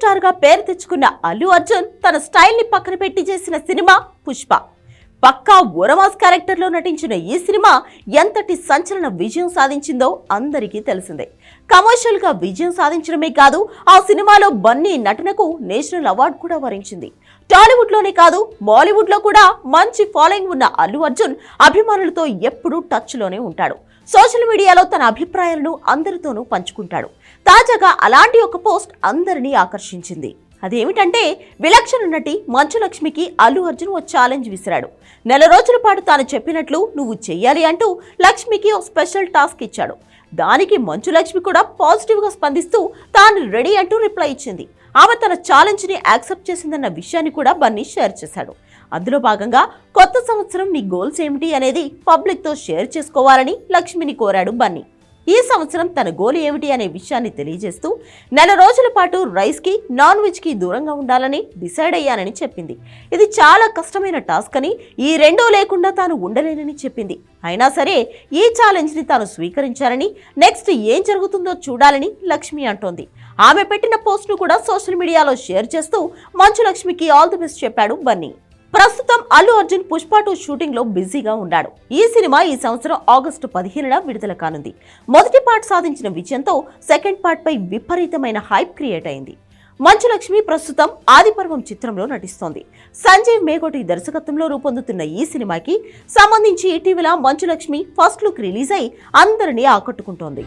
స్టార్గా పేరు తెచ్చుకున్న అల్లు అర్జున్ తన స్టైల్ని పక్కన పెట్టి చేసిన సినిమా పుష్ప. పక్కా ఒరమాస్ క్యారెక్టర్లో నటించిన ఈ సినిమా ఎంతటి సంచలన విజయం సాధించిందో అందరికీ తెలిసిందే. కమర్షియల్గా విజయం సాధించడమే కాదు ఆ సినిమాలో బన్నీ నటనకు నేషనల్ అవార్డు కూడా వరించింది. టాలీవుడ్లోనే కాదు బాలీవుడ్లో కూడా మంచి ఫాలోయింగ్ ఉన్న అల్లు అర్జున్ అభిమానులతో ఎప్పుడూ టచ్లోనే ఉంటాడు. సోషల్ మీడియాలో తన అభిప్రాయాలను అందరితోనూ పంచుకుంటాడు. తాజాగా అలాంటి ఒక పోస్ట్ అందరినీ ఆకర్షించింది. అదేమిటంటే విలక్షణ నటి మంచు లక్ష్మికి అల్లు అర్జున్ ఓ ఛాలెంజ్ విసిరాడు. నెల రోజుల పాటు తాను చెప్పినట్లు నువ్వు చెయ్యాలి అంటూ లక్ష్మికి ఓ స్పెషల్ టాస్క్ ఇచ్చాడు. దానికి మంచు లక్ష్మి కూడా పాజిటివ్గా స్పందిస్తూ తాను రెడీ అంటూ రిప్లై ఇచ్చింది. ఆమె తన ఛాలెంజ్ని యాక్సెప్ట్ చేసిందన్న విషయాన్ని కూడా బన్నీ షేర్ చేశాడు. అందులో భాగంగా కొత్త సంవత్సరం నీ గోల్స్ ఏమిటి అనేది పబ్లిక్తో షేర్ చేసుకోవాలని లక్ష్మిని కోరాడు బన్నీ. ఈ సంవత్సరం తన గోల్ ఏమిటి అనే విషయాన్ని తెలియజేస్తూ నెల రోజుల పాటు రైస్కి నాన్ వెజ్కి దూరంగా ఉండాలని డిసైడ్ అయ్యానని చెప్పింది. ఇది చాలా కష్టమైన టాస్క్ అని ఈ రెండూ లేకుండా తాను ఉండలేనని చెప్పింది. అయినా సరే ఈ ఛాలెంజ్ని తాను స్వీకరించారని నెక్స్ట్ ఏం జరుగుతుందో చూడాలని లక్ష్మి అంటోంది. ఆమె పెట్టిన పోస్ట్ను కూడా సోషల్ మీడియాలో షేర్ చేస్తూ మంచు లక్ష్మికి ఆల్ ది బెస్ట్ చెప్పాడు బన్నీ. ప్రస్తుతం అల్లు అర్జున్ పుష్ప టూ షూటింగ్లో బిజీగా ఉన్నాడు. ఈ సినిమా ఈ సంవత్సరం ఆగస్టు పదిహేనున విడుదల కానుంది. మొదటి పార్ట్ సాధించిన విజయంతో సెకండ్ పార్ట్ పై విపరీతమైన హైప్ క్రియేట్ అయింది. మంచు లక్ష్మి ప్రస్తుతం ఆదిపర్వం చిత్రంలో నటిస్తోంది. సంజయ్ మేగోటి దర్శకత్వంలో రూపొందుతున్న ఈ సినిమాకి సంబంధించి ఇటీవల Manchu Lakshmi first look release అయి అందరినీ ఆకట్టుకుంటోంది.